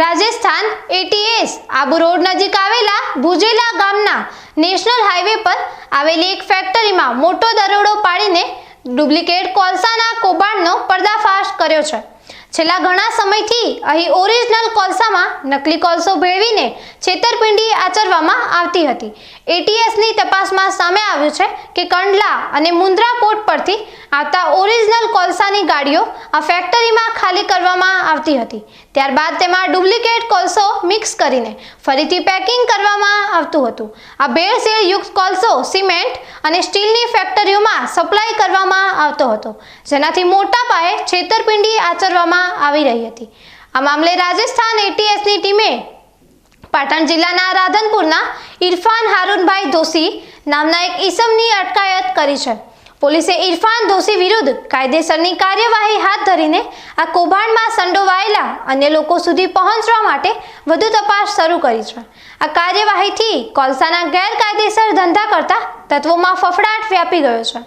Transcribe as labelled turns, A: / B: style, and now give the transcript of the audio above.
A: Rajasthan ATS Abu road નજીક આવેલા ભુજેલા ગામના નેશનલ હાઈવે પર આવેલી એક ફેક્ટરીમાં મોટો દરોડો પાડીને ડુપ્લિકેટ કોલસાના કૌભાંડનો પર્દાફાશ કર્યો છે. છેલ્લા ઘણા સમયથી અહીં ઓરિજિનલ કોલસામાં નકલી કોલસો ભેળવીને છેતરપિંડી આચરવામાં આવતી હતી. એટીએસની તપાસમાં સામે આવ્યું છે કે કંડલા અને મુન્દ્રા પોર્ટ પરથી આવતા ઓરિજિનલ કોલસાની ગાડીઓ આ ફેક્ટરીમાં ખાલી કરવામાં આવતી હતી. ત્યારબાદ તેમાં ડુપ્લિકેટ કોલસો મિક્સ કરીને ફરીથી પેકિંગ કરવામાં આવતું હતું. આ ભેળસેળ યુક્ત કોલસો સિમેન્ટ અને સ્ટીલની ફેક્ટરીઓમાં સપ્લાય કરવામાં આવતો હતો. જેનાથી મોટા પાયે છેતરપિંડી આચરવામાં આવી રહી હતી. આ મામલે રાજસ્થાન એટીએસની ટીમે પાટણ જિલ્લાના રાધનપુરના ઇરફાન હારૂનભાઈ દોશી નામના એક ઈસમની અટકાયત કરી છે. પોલીસે ઇરફાન દોશી વિરુદ્ધ કાયદેસરની કાર્યવાહી હાથ ધરીને આ કૌભાંડમાં સંડોવાયેલા અન્ય લોકો સુધી પહોંચવા માટે વધુ તપાસ શરૂ કરી છે. આ કાર્યવાહીથી કોલસાના ગેરકાયદેસર ધંધા કરતા તત્વોમાં ફફડાટ વ્યાપી ગયો છે.